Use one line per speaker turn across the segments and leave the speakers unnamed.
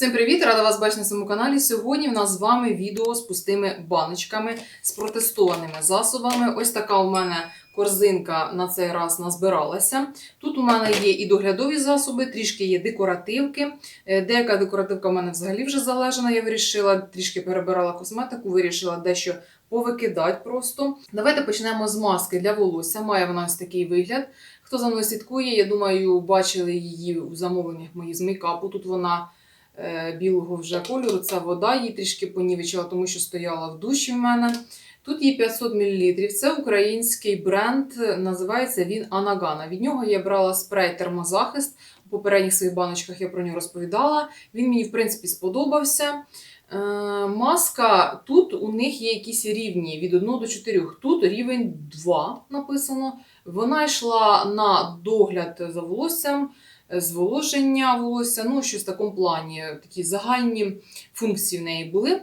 Всім привіт! Рада вас бачити на своєму каналі. Сьогодні в нас з вами відео з пустими баночками, з протестованими засобами. Ось така у мене корзинка на цей раз назбиралася. Тут у мене є і доглядові засоби, трішки є декоративки. Е, Деяка декоративка в мене взагалі вже залежана. Я вирішила, трішки перебирала косметику, вирішила дещо повикидати просто. Давайте почнемо з маски для волосся. Має вона ось такий вигляд. Хто за мною слідкує, я думаю, бачили її у замовленнях моїх з мейкапу. Тут вона білого вже кольору. Це вода її трішки понівечила, тому що стояла в душі в мене. Тут є 500 мл. Це український бренд, називається він Анагана. Від нього я брала спрей термозахист. У попередніх своїх баночках я про нього розповідала. Він мені, в принципі, сподобався. Е, маска тут у них є якісь рівні від 1 до 4. Тут рівень 2 написано. Вона йшла на догляд за волоссям зволоження волосся, ну, щось в такому плані, такі загальні функції в неї були.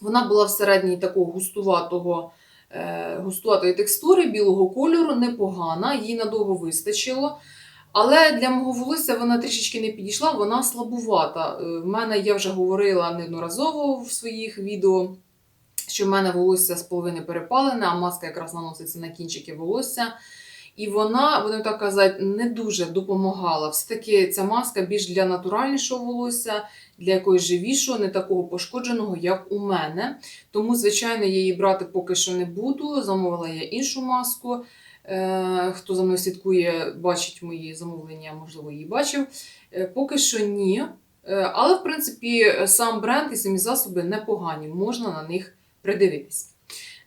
Вона була всередині такого густуватого, е, густуватої текстури, білого кольору, непогана, їй надовго вистачило. Але для мого волосся вона трішечки не підійшла, вона слабувата. Е, В мене я вже говорила неодноразово в своїх відео, що в мене волосся з половини перепалене, а маска якраз наноситься на кінчики волосся. І вона, будемо так казати, не дуже допомагала. Все-таки ця маска більш для натуральнішого волосся, для якогось живішого, не такого пошкодженого, як у мене. Тому, звичайно, я її брати поки що не буду. Замовила я іншу маску. Е, Хто за мною слідкує, бачить мої замовлення, можливо, її бачив. Е, Поки що ні. Е, Але, в принципі, сам бренд і самі засоби непогані, можна на них придивитись.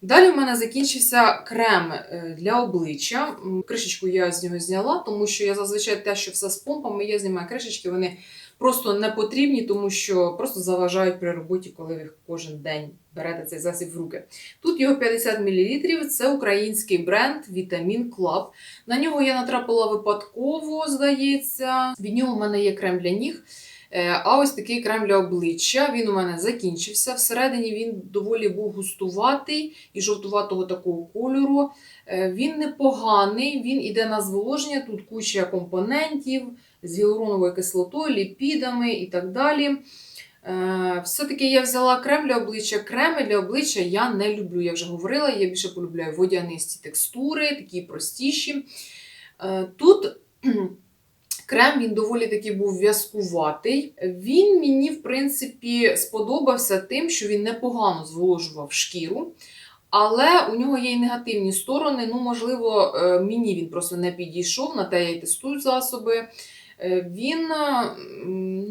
Далі в мене закінчився крем е, для обличчя. Кришечку я з нього зняла, тому що я зазвичай те, що все з помпами, я знімаю кришечки, вони просто не потрібні, тому що просто заважають при роботі, коли ви кожен день берете цей засіб в руки. Тут його 50 мл, це український бренд Vitamin Club. На нього я натрапила випадково, здається. Від нього в мене є крем для ніг. Е, А ось такий крем для обличчя. Він у мене закінчився. Всередині він доволі був густуватий і жовтуватого такого кольору. Е, Він непоганий, він іде на зволоження. Тут куча компонентів з гіалуроновою кислотою, ліпідами і так далі. Е, Все-таки я взяла крем для обличчя. Креми для обличчя я не люблю, я вже говорила. Я більше полюбляю водянисті текстури, такі простіші. Тут Крем він доволі таки був в'язкуватий. Він мені, в принципі, сподобався тим, що він непогано зволожував шкіру. Але у нього є і негативні сторони. Ну, можливо, е, мені він просто не підійшов, на те я й тестую засоби. Е, Він, е,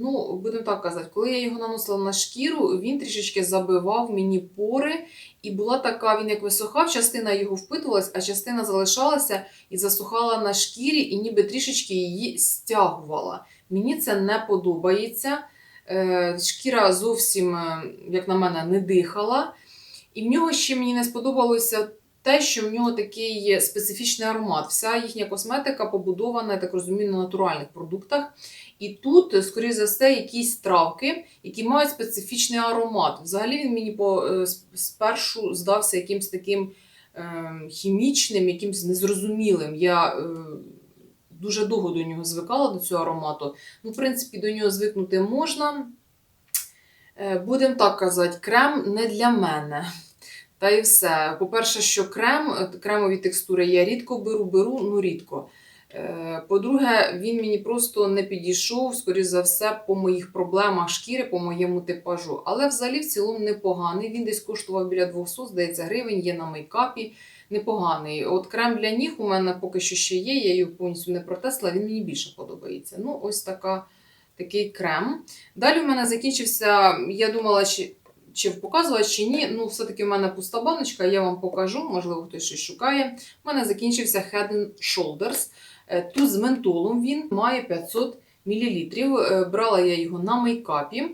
ну, будемо так казати, коли я його наносила на шкіру, він трішечки забивав мені пори, і була така, він як висохав, частина його впитувалась, а частина залишалася і засухала на шкірі, і ніби трішечки її стягувала. Мені це не подобається. Е, Шкіра зовсім, як на мене, не дихала. І в нього ще мені не сподобалося те, що в нього такий специфічний аромат. Вся їхня косметика побудована, я так розумію, на натуральних продуктах. І тут, скоріше за все, якісь травки, які мають специфічний аромат. Взагалі він мені по, е, спершу здався якимось таким е, хімічним, якимось незрозумілим. Я е, дуже довго до нього звикала, до цього аромату. Ну, в принципі, до нього звикнути можна. Е, Будемо так казати, крем не для мене. Та і все. По-перше, що крем, е, кремові текстури я рідко беру, беру, ну рідко. Е, По-друге, він мені просто не підійшов, скоріш за все, по моїх проблемах шкіри, по моєму типажу. Але взагалі в цілому непоганий. Він десь коштував біля 200, здається, гривень, є на мейкапі. Непоганий. От крем для ніг у мене поки що ще є, я його повністю не протестила, він мені більше подобається. Ну, ось така, такий крем. Далі у мене закінчився, я думала, чи, чи показувати, чи ні. Ну, все-таки в мене пуста баночка, я вам покажу, можливо, хтось щось шукає. У мене закінчився Head Shoulders. Е, Тут з ментолом він має 500 мл. Брала я його на мейкапі.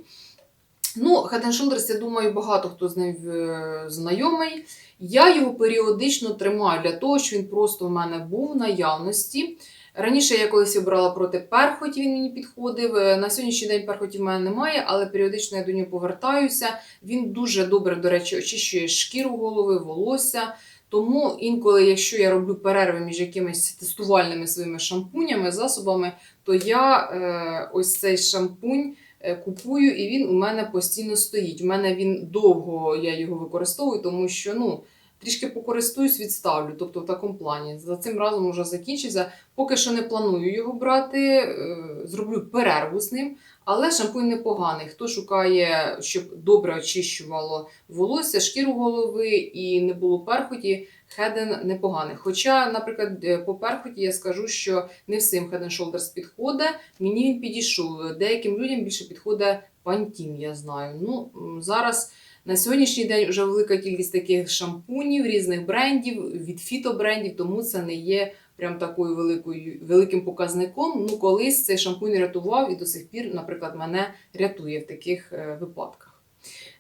Ну, Head Shoulders, я думаю, багато хто з ним е, знайомий. Я його періодично тримаю для того, що він просто в мене був в наявності. Раніше я колись обрала проти перхоті, він мені підходив. Е, На сьогоднішній день перхоті в мене немає, але періодично я до нього повертаюся. Він дуже добре, до речі, очищує шкіру голови, волосся. Тому інколи, якщо я роблю перерви між якимись тестувальними своїми шампунями, засобами, то я е, ось цей шампунь е, купую, і він у мене постійно стоїть. У мене він довго я його використовую, тому що ну, трішки покористуюсь, відставлю. Тобто в такому плані. За цим разом вже закінчився. Поки що не планую його брати, е, зроблю перерву з ним. Але шампунь непоганий. Хто шукає, щоб добре очищувало волосся, шкіру голови і не було перхоті, Head непоганий. Хоча, наприклад, е, по перхоті я скажу, що не всім Head Shoulders підходить. Мені він підійшов. Деяким людям більше підходить Pantene, я знаю. Ну, зараз на сьогоднішній день вже велика кількість таких шампунів різних брендів, від фітобрендів, тому це не є прям такою великою великим показником. Ну, колись цей шампунь рятував і до сих пір, наприклад, мене рятує в таких е, випадках.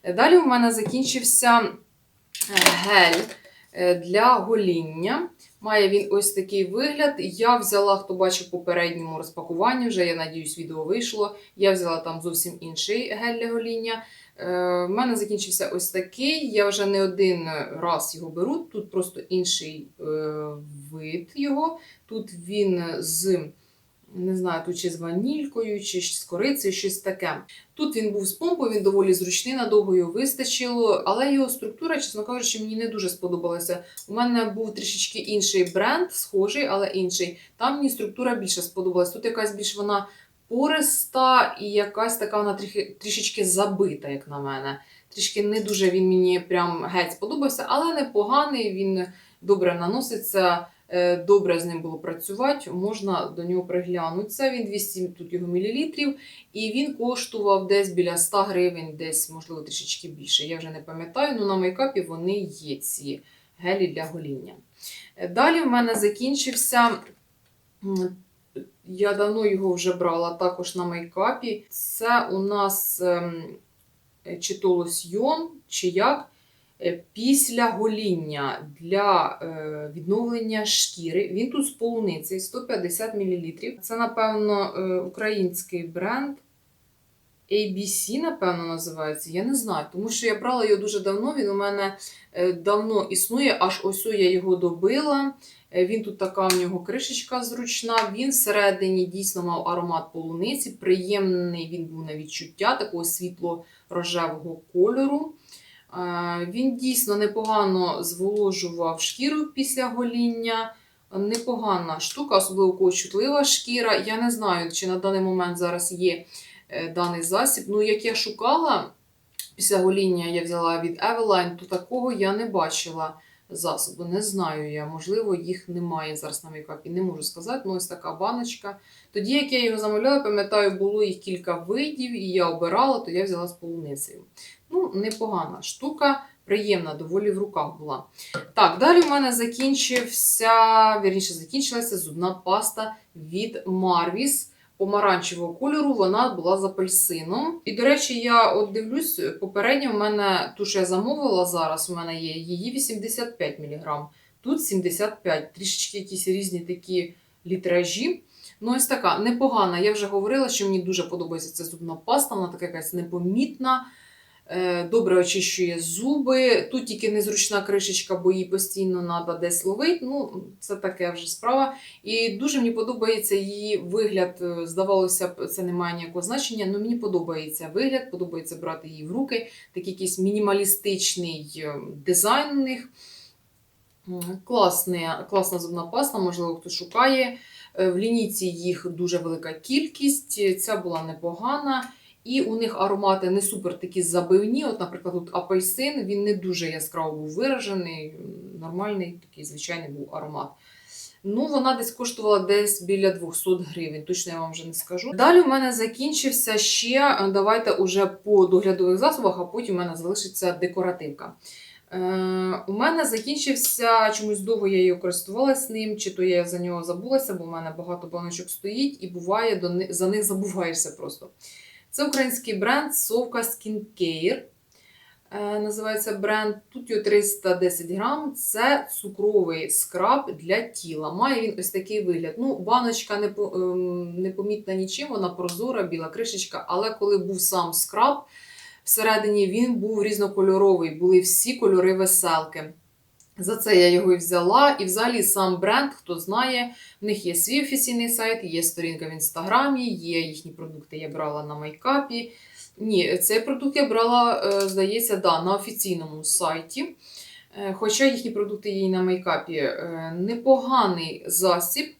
Е, Далі у мене закінчився е, гель для гоління. Має він ось такий вигляд. Я взяла, хто бачив попередньому розпакуванні, вже я надіюсь, відео вийшло. Я взяла там зовсім інший гель для гоління. Е, в мене закінчився ось такий. Я вже не один раз його беру. Тут просто інший е, вид його. Тут він з, не знаю, тут чи з ванількою, чи з корицею, щось таке. Тут він був з помпою, він доволі зручний, надовго його вистачило, але його структура, чесно кажучи, мені не дуже сподобалася. У мене був трішечки інший бренд, схожий, але інший. Там мені структура більше сподобалась. Тут якась більш вона пориста і якась така вона трішки, трішечки забита, як на мене. Трішки не дуже він мені прям геть сподобався, але непоганий, він добре наноситься, е, добре з ним було працювати, можна до нього приглянутися. Він 200 тут його мілілітрів, і він коштував десь біля 100 гривень, десь, можливо, трішечки більше. Я вже не пам'ятаю, але на мейкапі вони є ці гелі для гоління. Е, Далі в мене закінчився. Я давно його вже брала також на мейкапі. Це у нас ем, чи то лосьйон, чи як. е, Після гоління для е, відновлення шкіри. Він тут з полуниці 150 мл. Це, напевно, е, український бренд. ABC, напевно, називається. Я не знаю, тому що я брала його дуже давно. Він у мене е, давно існує, аж ось я його добила. Е, Він тут така в нього кришечка зручна. Він всередині дійсно мав аромат полуниці. Приємний він був на відчуття такого світло-рожевого кольору. Е, Він дійсно непогано зволожував шкіру після гоління. Непогана штука, особливо чутлива шкіра. Я не знаю, чи на даний момент зараз є даний засіб. Ну, як я шукала після гоління, я взяла від Eveline, то такого я не бачила засобу. Не знаю я, можливо, їх немає зараз на мейкапі, не можу сказати. Ну, ось така баночка. Тоді, як я його замовляла, пам'ятаю, було їх кілька видів, і я обирала, то я взяла з полуницею. Ну, непогана штука, приємна, доволі в руках була. Так, далі в мене закінчився, вірніше, закінчилася зубна паста від Marvis помаранчевого кольору, вона була з апельсином. І, до речі, я от дивлюсь, попередньо в мене ту, що я замовила зараз, у мене є її 85 мг. Тут 75, трішечки якісь різні такі літражі. Ну, ось така непогана. Я вже говорила, що мені дуже подобається ця зубна паста, вона така якась непомітна, добре очищує зуби. Тут тільки незручна кришечка, бо її постійно треба десь ловити. Ну, це таке вже справа. І дуже мені подобається її вигляд. Е, Здавалося б, це не має ніякого значення, але мені подобається вигляд, подобається брати її в руки. Такий якийсь мінімалістичний е, дизайн у них. М, Класне, класна зубна паста, можливо, хто шукає. Е, В лінійці їх дуже велика кількість, ця була непогана. І у них аромати не супер такі забивні. От, наприклад, тут апельсин, він не дуже яскраво був виражений, нормальний такий звичайний був аромат. Ну, вона десь коштувала десь біля 200 гривень, точно я вам вже не скажу. Далі у мене закінчився ще, е, давайте уже по доглядових засобах, а потім у мене залишиться декоративка. Е, у мене закінчився чомусь довго я її користувалась ним, чи то я за нього забулася, бо в мене багато баночок стоїть, і буває, до ни- за них забуваєшся просто. Це український бренд Совка Skincare. Е, називається бренд. Тут його 310 грам. Це цукровий скраб для тіла. Має він ось такий вигляд. Ну, баночка ем, не помітна нічим, вона прозора, біла кришечка, але коли був сам скраб, всередині він був різнокольоровий, були всі кольори веселки. За це я його і взяла. І взагалі сам бренд, хто знає, в них є свій офіційний сайт, є сторінка в інстаграмі, є їхні продукти, я брала на майкапі. Ні, цей продукт я брала, е, здається, да, на офіційному сайті. Е, Хоча їхні продукти є і на мейкапі. Е, Непоганий засіб.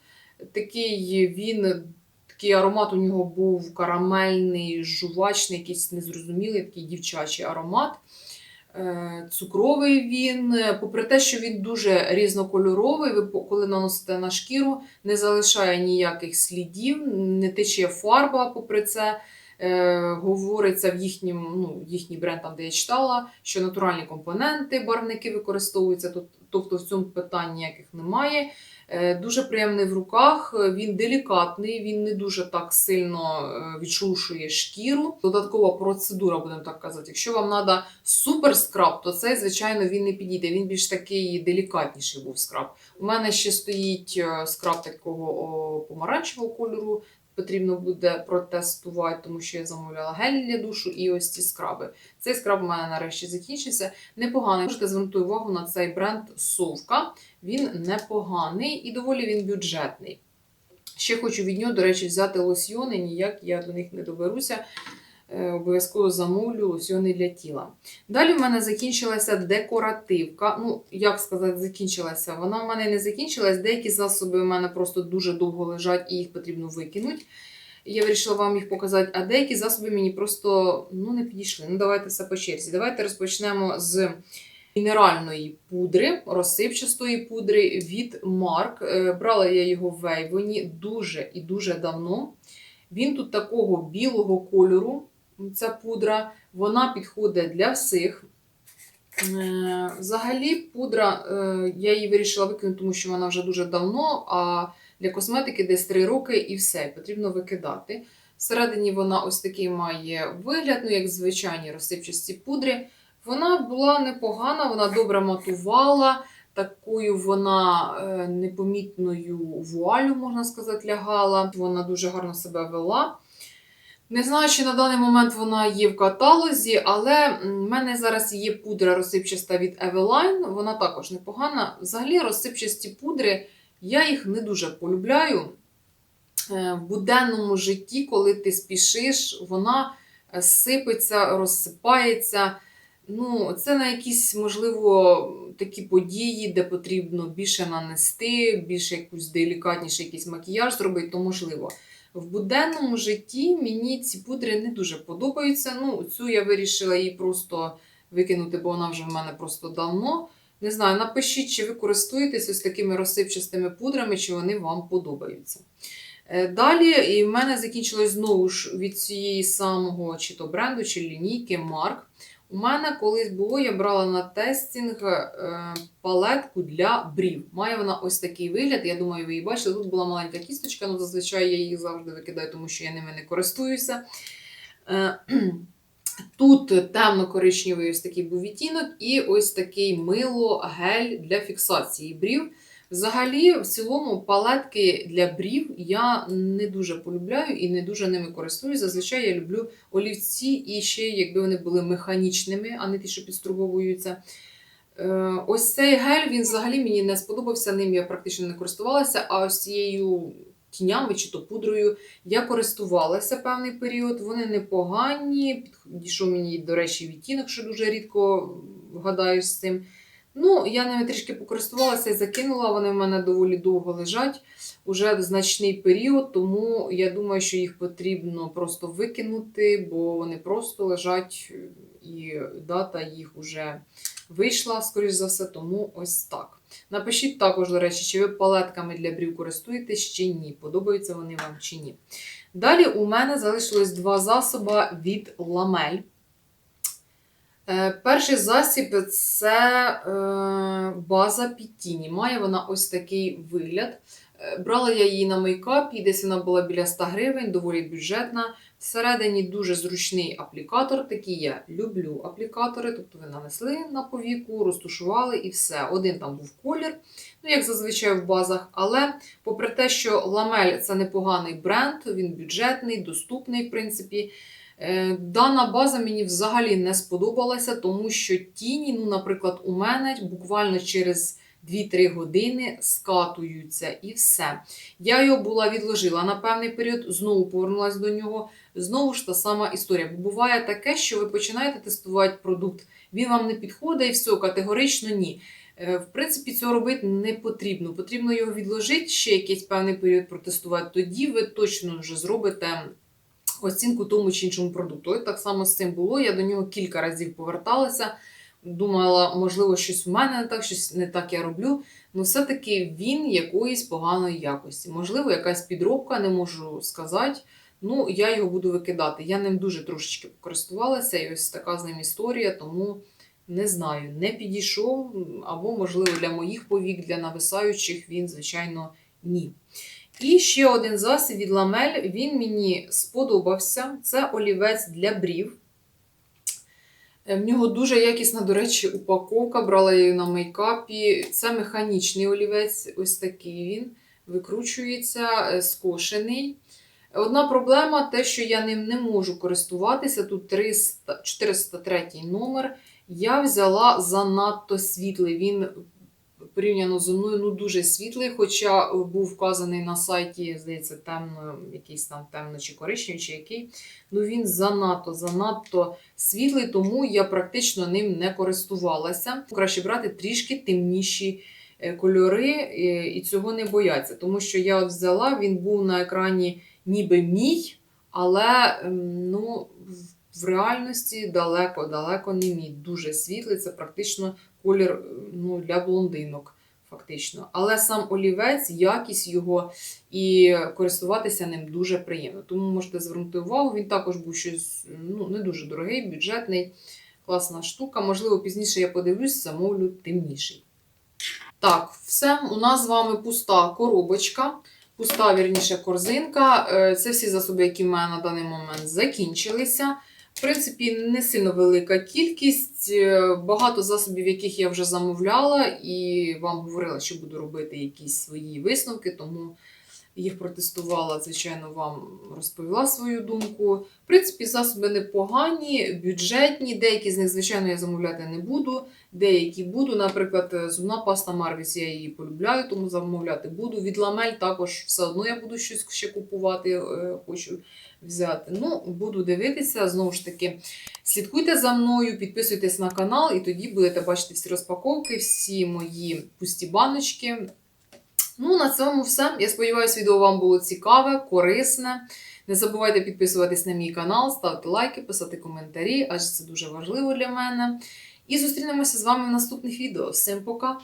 Такий він, такий аромат у нього був карамельний, жувачний, якийсь незрозумілий, такий дівчачий аромат. Е, Цукровий він, Е, попри те, що він дуже різнокольоровий, ви коли наносите на шкіру, не залишає ніяких слідів, не тече фарба, попри це. Е, говориться в їхнім, ну, їхній бренд, там, де я читала, що натуральні компоненти, барвники використовуються, тобто в цьому питань ніяких немає. Е, дуже приємний в руках, е, він делікатний, він не дуже так сильно е, відшушує шкіру. Додаткова процедура, будемо так казати. Якщо вам треба супер скраб, то цей, звичайно, він не підійде. Він більш такий делікатніший був скраб. У мене ще стоїть скраб такого помаранчевого кольору. Потрібно буде протестувати, тому що я замовляла гель для душу і ось ці скраби. Цей скраб у мене нарешті закінчився. Непоганий. Можете звернути увагу на цей бренд Совка. Він непоганий і доволі він бюджетний. Ще хочу від нього, до речі, взяти лосьйони, ніяк я до них не доберуся. Е, Обов'язково замовлю лосьйони для тіла. Далі в мене закінчилася декоративка. Ну, як сказати, закінчилася. Вона в мене не закінчилась. Деякі засоби у мене просто дуже довго лежать і їх потрібно викинути. Я вирішила вам їх показати, а деякі засоби мені просто ну, не підійшли. Ну, давайте все по черзі. Давайте розпочнемо з мінеральної пудри, розсипчастої пудри від Марк. Е, Брала я його в Вейвоні дуже і дуже давно. Він тут такого білого кольору, ця пудра, вона підходить для всіх. Е, Взагалі, пудра, е, я її вирішила викинути, тому що вона вже дуже давно, а для косметики десь 3 роки і все, потрібно викидати. Всередині вона ось такий має вигляд, ну як звичайні розсипчасті пудри. Вона була непогана, вона добре матувала, такою вона е, непомітною вуалю, можна сказати, лягала. Вона дуже гарно себе вела. Не знаю, чи на даний момент вона є в каталозі, але в мене зараз є пудра розсипчаста від Eveline, вона також непогана. Взагалі, розсипчасті пудри, я їх не дуже полюбляю. Е, В буденному житті, коли ти спішиш, вона е, сипеться, розсипається. Ну, це на якісь, можливо, такі події, де потрібно більше нанести, більше якусь делікатніший якийсь макіяж зробити, то можливо. В буденному житті мені ці пудри не дуже подобаються. Ну, цю я вирішила її просто викинути, бо вона вже в мене просто давно. Не знаю, напишіть, чи ви користуєтесь ось такими розсипчастими пудрами, чи вони вам подобаються. Е, Далі і в мене закінчилось знову ж від цієї самого чи то бренду, чи лінійки Марк. У мене колись було, я брала на тестінг е, палетку для брів. Має вона ось такий вигляд. Я думаю, ви її бачили. Тут була маленька кісточка, але зазвичай я її завжди викидаю, тому що я ними не користуюся. Е, Тут темно-коричневий ось такий був відтінок, і ось такий мило-гель для фіксації брів. Взагалі, в цілому, палетки для брів я не дуже полюбляю і не дуже ними користуюсь. Зазвичай я люблю олівці і ще, якби вони були механічними, а не ті, що підструбовуються. Е, Ось цей гель він взагалі мені не сподобався. Ним я практично не користувалася, а ось цією тінями чи то пудрою я користувалася певний період. Вони непогані. Підійшов мені, до речі, відтінок, що дуже рідко вгадаю з цим. Ну, я ними трішки покористувалася і закинула. Вони в мене доволі довго лежать, уже значний період, тому я думаю, що їх потрібно просто викинути, бо вони просто лежать, і дата їх вже вийшла, скоріш за все, тому ось так. Напишіть також, до речі, чи ви палетками для брів користуєтесь чи ні. Подобаються вони вам чи ні. Далі у мене залишилось два засоби від ламель. Е, Перший засіб це е, база Пітіні. Має вона ось такий вигляд. Е, Брала я її на мейкапі, десь вона була біля 100 гривень, доволі бюджетна. Всередині дуже зручний аплікатор. Такі я люблю аплікатори. Тобто ви нанесли на повіку, розтушували і все. Один там був колір, ну як зазвичай в базах. Але попри те, що ламель це непоганий бренд, він бюджетний, доступний, в принципі. Е, Дана база мені взагалі не сподобалася, тому що тіні, ну, наприклад, у мене буквально через 2-3 години скатуються і все. Я його була відложила на певний період, знову повернулася до нього. Знову ж та сама історія. Бо буває таке, що ви починаєте тестувати продукт, він вам не підходить і все, категорично ні. Е, В принципі, цього робити не потрібно. Потрібно його відложити, ще якийсь певний період протестувати. Тоді ви точно вже зробите оцінку тому чи іншому продукту. Ось так само з цим було. Я до нього кілька разів поверталася. Думала, можливо, щось в мене не так, щось не так я роблю. Ну, все-таки він якоїсь поганої якості. Можливо, якась підробка, не можу сказати. Ну, я його буду викидати. Я ним дуже трошечки покористувалася, і ось така з ним історія, тому не знаю, не підійшов, або, можливо, для моїх повік, для нависаючих він, звичайно, ні. І ще один засіб від ламель. Він мені сподобався. Це олівець для брів. Е, В нього дуже якісна, до речі, упаковка. Брала її на мейкапі. Це механічний олівець, ось такий він. Викручується, е, скошений. Одна проблема те, що я ним не можу користуватися. Тут 300, 403 номер. Я взяла занадто світлий. Він порівняно зі мною ну, дуже світлий, хоча був вказаний на сайті, здається, темно, якийсь там темно чи коричневий, чи який. Ну він занадто, занадто світлий, тому я практично ним не користувалася. Краще брати трішки темніші е, кольори е, і цього не бояться. Тому що я от взяла, він був на екрані ніби мій, але ем, ну, в реальності далеко-далеко не мій. Дуже світлий, це практично колір е, ну, для блондинок. Фактично. Але сам олівець, якість його і користуватися ним дуже приємно. Тому можете звернути увагу, він також був щось ну, не дуже дорогий, бюджетний, класна штука. Можливо, пізніше я подивлюсь, замовлю темніший. Так, все, у нас з вами пуста коробочка, пуста, вірніше, корзинка. Е, Це всі засоби, які в мене на даний момент закінчилися. Принципі, не сильно велика кількість, е, багато засобів, яких я вже замовляла, і вам говорила, що буду робити якісь свої висновки, тому їх протестувала, звичайно, вам розповіла свою думку. В принципі, засоби непогані, бюджетні, деякі з них, звичайно, я замовляти не буду, деякі буду. Наприклад, е, зубна паста Марвіс, я її полюбляю, тому замовляти буду. Від ламель також все одно я буду щось ще купувати, е, хочу взяти. Ну, буду дивитися, знову ж таки, слідкуйте за мною, підписуйтесь на канал, і тоді будете бачити всі розпаковки, всі мої пусті баночки. Ну, на цьому все. Я сподіваюся, відео вам було цікаве, корисне. Не забувайте підписуватись на мій канал, ставити лайки, писати коментарі, адже це дуже важливо для мене. І зустрінемося з вами в наступних відео. Всім пока!